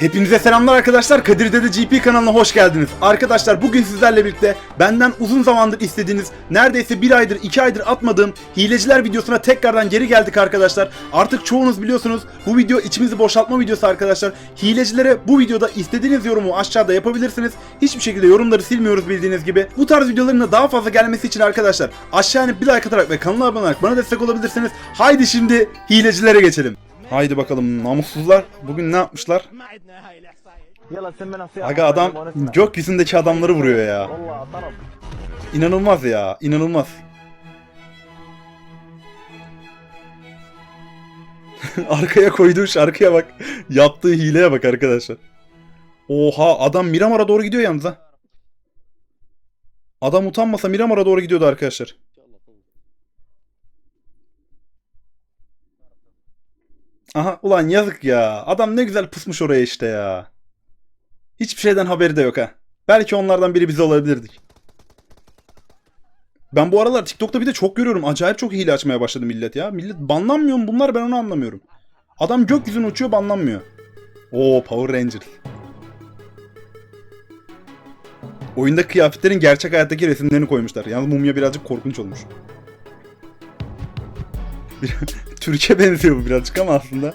Hepinize selamlar arkadaşlar. Kadir Dede GP kanalına hoş geldiniz. Arkadaşlar bugün sizlerle birlikte benden uzun zamandır istediğiniz, neredeyse bir aydır, iki aydır atmadığım hileciler videosuna tekrardan geri geldik arkadaşlar. Artık çoğunuz biliyorsunuz bu video içimizi boşaltma videosu arkadaşlar. Hilecilere bu videoda istediğiniz yorumu aşağıda yapabilirsiniz. Hiçbir şekilde yorumları silmiyoruz bildiğiniz gibi. Bu tarz videoların da daha fazla gelmesi için arkadaşlar aşağıya bir like atarak ve kanala abone olarak bana destek olabilirsiniz. Haydi şimdi hilecilere geçelim. Haydi bakalım namussuzlar. Bugün ne yapmışlar? Aga adam gökyüzündeki adamları vuruyor ya. İnanılmaz ya. inanılmaz. Arkaya koyduğu şarkıya bak. Yaptığı hileye bak arkadaşlar. Oha adam Miramar'a doğru gidiyor yalnız ha. Adam utanmasa Miramar'a doğru gidiyordu arkadaşlar. Aha ulan yazık ya. Adam ne güzel pusmuş oraya işte ya. Hiçbir şeyden haberi de yok ha. Belki onlardan biri bize olabilirdik. Ben bu aralar TikTok'ta bir de çok görüyorum. Acayip çok hile açmaya başladı millet ya. Millet banlanmıyor mu bunlar ben onu anlamıyorum. Adam gökyüzüne uçuyor banlanmıyor. Oo Power Rangers. Oyunda kıyafetlerin gerçek hayattaki resimlerini koymuşlar. Yalnız mumya birazcık korkunç olmuş. Türkiye benziyor bu birazcık ama aslında.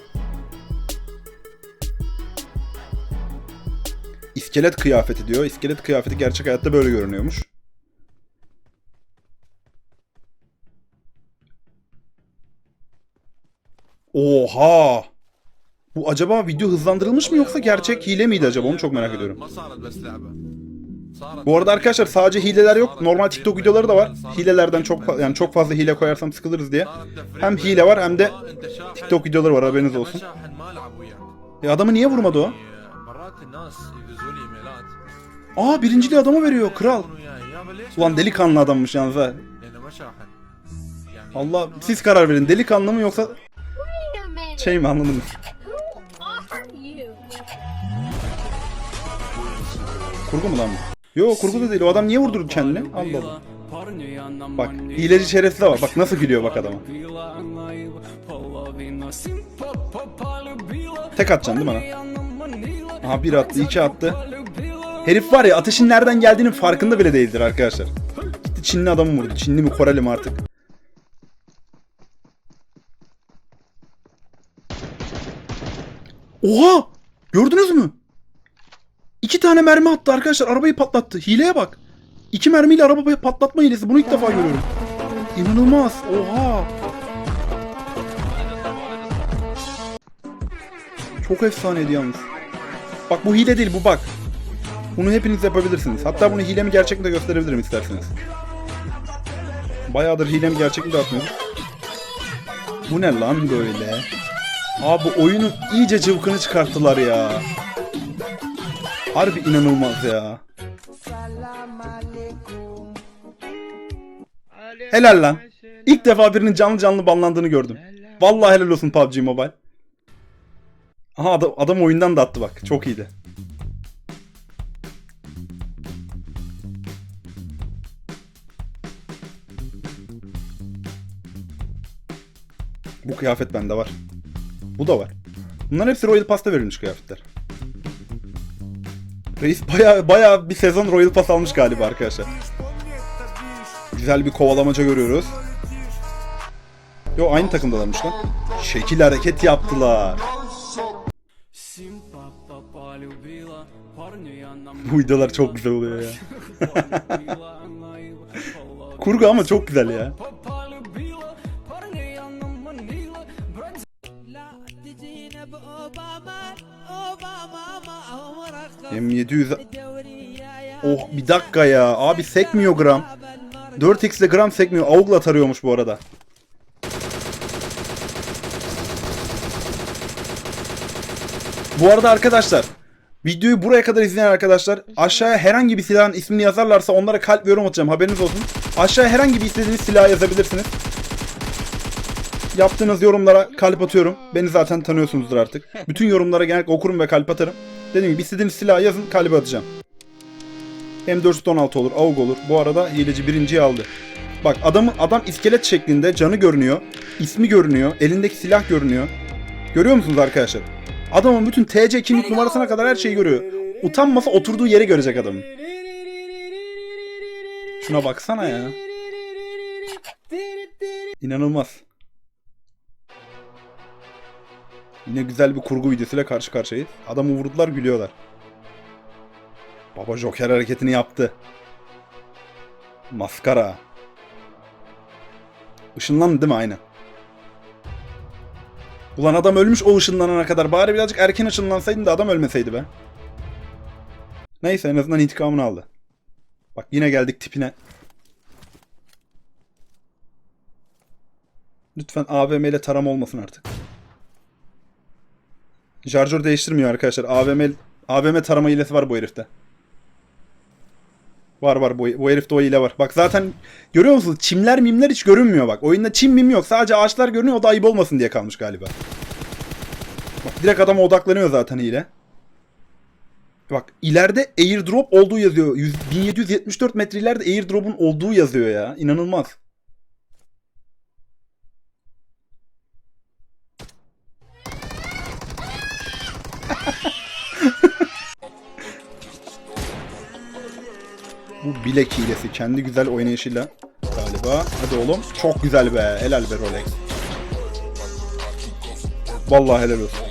İskelet kıyafeti diyor. İskelet kıyafeti gerçek hayatta böyle görünüyormuş. Oha! Bu acaba video hızlandırılmış mı yoksa gerçek hile miydi acaba? Onu çok merak ediyorum. Bu arada arkadaşlar sadece hileler yok. Normal TikTok videoları da var. Hilelerden çok yani çok fazla hile koyarsam sıkılırız diye. Hem hile var hem de TikTok videoları var haberiniz olsun. E adamı niye vurmadı o? Aa birinciliği adama veriyor kral. Ulan delikanlı adammış yalnız ha. Allah siz karar verin delikanlı mı yoksa şey mi anladınız? Kurgu mu lan bu? Yo kurgu da değil. O adam niye vurdurdu kendini? Allah Allah. Bak hileci şerefsiz var. Bak nasıl gülüyor bak adama. Tek atacaksın değil mi bana? Aha bir attı, iki attı. Herif var ya ateşin nereden geldiğinin farkında bile değildir arkadaşlar. Gitti Çinli adamı vurdu. Çinli mi Koreli mi artık? Oha! Gördünüz mü? İki tane mermi attı arkadaşlar. Arabayı patlattı. Hileye bak. İki mermiyle arabayı patlatma hilesi. Bunu ilk defa görüyorum. İnanılmaz. Oha. Çok efsaneydi yalnız. Bak bu hile değil bu bak. Bunu hepiniz yapabilirsiniz. Hatta bunu hile mi gerçek de gösterebilirim isterseniz. Bayağıdır hile mi gerçek de atmıyorum. Bu ne lan böyle? Abi oyunun iyice cıvkını çıkarttılar ya. Harbi inanılmaz ya. Helal lan. İlk defa birinin canlı canlı banlandığını gördüm. Vallahi helal olsun PUBG Mobile. Aha adam, adam oyundan da attı bak. Çok iyiydi. Bu kıyafet bende var. Bu da var. Bunların hepsi Royal Pass'ta verilmiş kıyafetler. Reis baya baya bir sezon Royal Pass almış galiba arkadaşlar. Güzel bir kovalamaca görüyoruz. Yo aynı takımdalarmış lan. Şekil hareket yaptılar. Bu videolar çok güzel oluyor ya. Kurgu ama çok güzel ya. M700 Oh bir dakika ya. Abi sekmiyor gram. 4x ile gram sekmiyor. Augla tarıyormuş bu arada. Bu arada arkadaşlar videoyu buraya kadar izleyen arkadaşlar aşağıya herhangi bir silahın ismini yazarlarsa onlara kalp yorum atacağım haberiniz olsun. Aşağıya herhangi bir istediğiniz silah yazabilirsiniz. Yaptığınız yorumlara kalp atıyorum. Beni zaten tanıyorsunuzdur artık. Bütün yorumlara genellikle okurum ve kalp atarım. Dediğim gibi istediğiniz silahı yazın kalbe atacağım. M416 olur, AUG olur. Bu arada hileci birinciyi aldı. Bak adamı adam iskelet şeklinde canı görünüyor. ismi görünüyor. Elindeki silah görünüyor. Görüyor musunuz arkadaşlar? Adamın bütün TC kimlik numarasına kadar her şeyi görüyor. Utanmasa oturduğu yeri görecek adamın. Şuna baksana ya. İnanılmaz. Yine güzel bir kurgu videosuyla karşı karşıyayız. Adamı vurdular gülüyorlar. Baba Joker hareketini yaptı. Maskara. Işınlandı değil mi? Aynen. Ulan adam ölmüş o ışınlanana kadar. Bari birazcık erken ışınlansaydın da adam ölmeseydi be. Neyse en azından intikamını aldı. Bak yine geldik tipine. Lütfen AVM ile taram olmasın artık. Şarjör değiştirmiyor arkadaşlar. AVM AVM tarama hilesi var bu herifte. Var var bu, bu herifte o hile var. Bak zaten görüyor musunuz? Çimler mimler hiç görünmüyor bak. Oyunda çim mim yok. Sadece ağaçlar görünüyor. O da ayıp olmasın diye kalmış galiba. Bak direkt adama odaklanıyor zaten hile. Bak ileride airdrop olduğu yazıyor. 100, 1774 metre ileride airdrop'un olduğu yazıyor ya. İnanılmaz. Bu bilek hilesi. Kendi güzel oynayışıyla galiba. Hadi oğlum. Çok güzel be. Helal be Rolex. Vallahi helal olsun.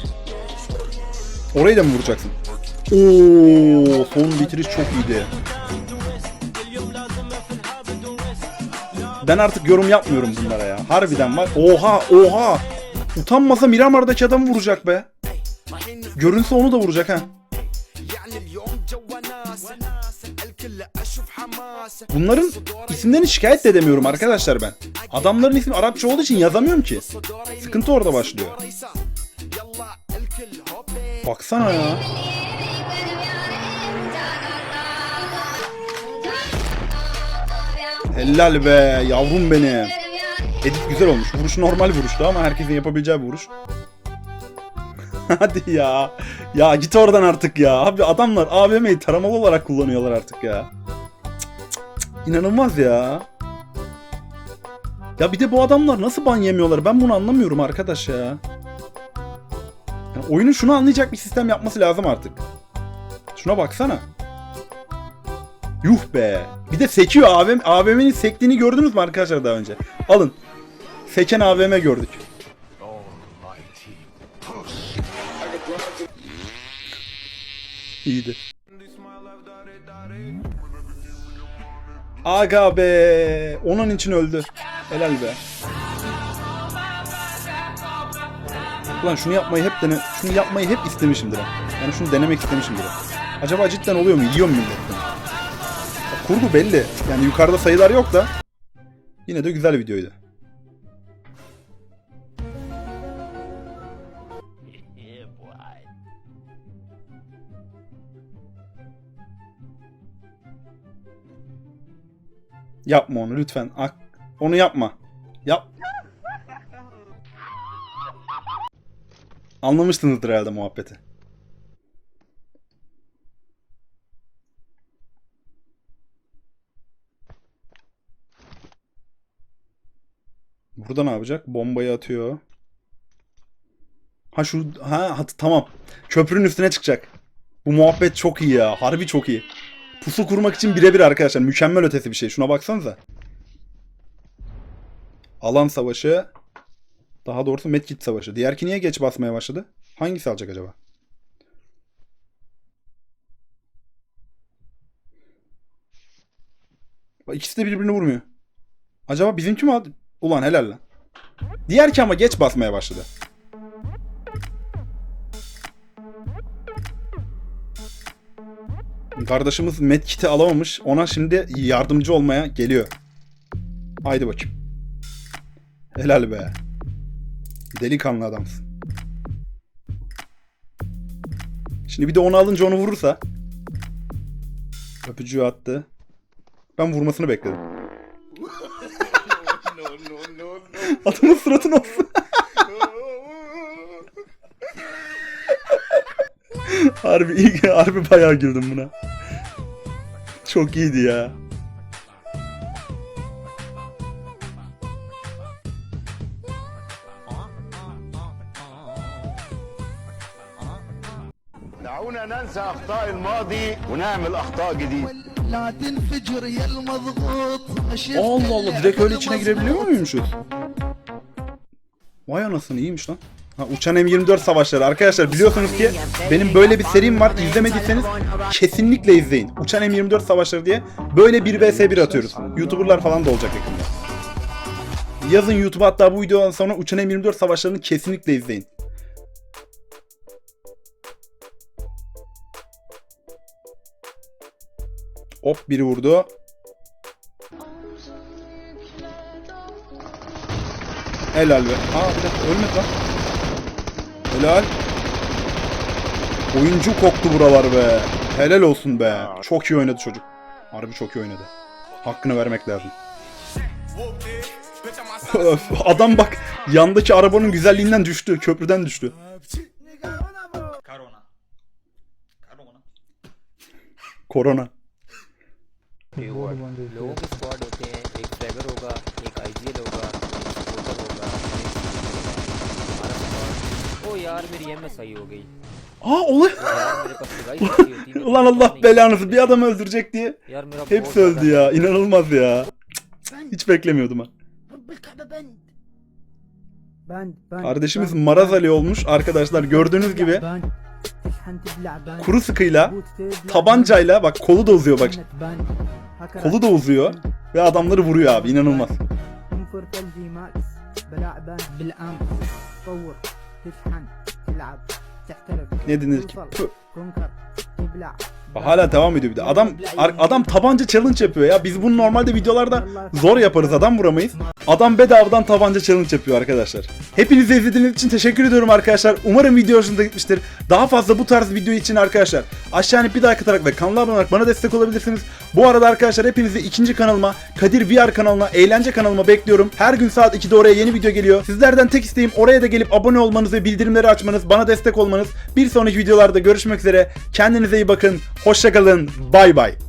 Orayı da mı vuracaksın? Oo, son bitiriş çok iyiydi. Ben artık yorum yapmıyorum bunlara ya. Harbiden var. Oha, oha. Utanmasa Miramar'daki adamı vuracak be. Görünse onu da vuracak ha. Bunların isimlerini şikayet de edemiyorum arkadaşlar ben. Adamların ismi Arapça olduğu için yazamıyorum ki. Sıkıntı orada başlıyor. Baksana ya. Helal be yavrum benim. Edit güzel olmuş. Vuruş normal vuruştu ama herkesin yapabileceği bir vuruş. Hadi ya. Ya git oradan artık ya. Abi adamlar AVM'yi taramalı olarak kullanıyorlar artık ya. İnanılmaz ya. Ya bir de bu adamlar nasıl ban yemiyorlar? Ben bunu anlamıyorum arkadaş ya. Yani oyunun şunu anlayacak bir sistem yapması lazım artık. Şuna baksana. Yuh be. Bir de sekiyor AVM. AVM'nin sektiğini gördünüz mü arkadaşlar daha önce? Alın. Seken AVM gördük. İyiydi. Aga be. Onun için öldü. Helal be. Ulan şunu yapmayı hep dene şunu yapmayı hep istemişimdir ha. Yani şunu denemek istemişimdir. Acaba cidden oluyor mu? Yiyor mu millet bunu? Bak, Kurgu belli. Yani yukarıda sayılar yok da yine de güzel videoydu. Yapma onu lütfen. Ak onu yapma. Yap. Anlamışsınızdır herhalde muhabbeti. Burada ne yapacak? Bombayı atıyor. Ha şu ha, ha tamam. Köprünün üstüne çıkacak. Bu muhabbet çok iyi ya. Harbi çok iyi. Pusu kurmak için birebir arkadaşlar. Mükemmel ötesi bir şey. Şuna baksanıza. Alan savaşı. Daha doğrusu medkit savaşı. Diğerki niye geç basmaya başladı? Hangisi alacak acaba? Bak ikisi de birbirini vurmuyor. Acaba bizimki mi aldı? Ulan helal lan. Diğerki ama geç basmaya başladı. Kardeşimiz medkit'i alamamış. Ona şimdi yardımcı olmaya geliyor. Haydi bakayım. Helal be. Delikanlı adamsın. Şimdi bir de onu alınca onu vurursa. Öpücüğü attı. Ben vurmasını bekledim. Adamın suratına olsun. harbi iyi, harbi bayağı güldüm buna. Çok iyiydi ya. ننسى اخطاء الماضي ونعمل اخطاء جديده لا تنفجر يا المضغوط شفت Allah Allah direkt öyle içine girebiliyor muymuşuz? Vay anasını iyiymiş lan. Ha, uçan M24 savaşları. Arkadaşlar biliyorsunuz ki benim böyle bir serim var. İzlemediyseniz kesinlikle izleyin. Uçan M24 savaşları diye böyle 1 vs 1 atıyoruz. Youtuberlar falan da olacak yakında. Yazın YouTube'a hatta bu videodan sonra uçan M24 savaşlarını kesinlikle izleyin. Hop biri vurdu. Helal be. Aa bir dakika ölmedi lan. Helal. Oyuncu koktu buralar be. Helal olsun be. Çok iyi oynadı çocuk. Harbi çok iyi oynadı. Hakkını vermek lazım. Öf, Adam bak yandaki arabanın güzelliğinden düştü. Köprüden düştü. Korona. लोगों ओ यार मेरी एम सही हो Aa olay. Ulan Allah belanızı bir adam öldürecek diye. यार मेरा Hepsi öldü ya. İnanılmaz ya. Hiç beklemiyordum ha. ben, ben. Kardeşimiz Maraz Ali olmuş. Arkadaşlar gördüğünüz gibi kuru sıkıyla tabancayla bak kolu da uzuyor bak. Kolu da uzuyor ve adamları vuruyor abi inanılmaz. انفر ثلجي ماكس بلاع بند بالامس تطور تشحن تلعب تحترف Ne denir ki? توصل، Tüh. كونكر تبلع Bak Hala devam ediyor bir de. Adam ar- adam tabanca challenge yapıyor ya. Biz bunu normalde videolarda zor yaparız. Adam vuramayız. Adam bedavadan tabanca challenge yapıyor arkadaşlar. Hepinize izlediğiniz için teşekkür ediyorum arkadaşlar. Umarım video hoşunuza gitmiştir. Daha fazla bu tarz video için arkadaşlar aşağıya bir like atarak ve kanala abone olarak bana destek olabilirsiniz. Bu arada arkadaşlar hepinizi ikinci kanalıma Kadir VR kanalına, eğlence kanalıma bekliyorum. Her gün saat 2'de oraya yeni video geliyor. Sizlerden tek isteğim oraya da gelip abone olmanız ve bildirimleri açmanız, bana destek olmanız. Bir sonraki videolarda görüşmek üzere. Kendinize iyi bakın. Hoşçakalın. Bay bay.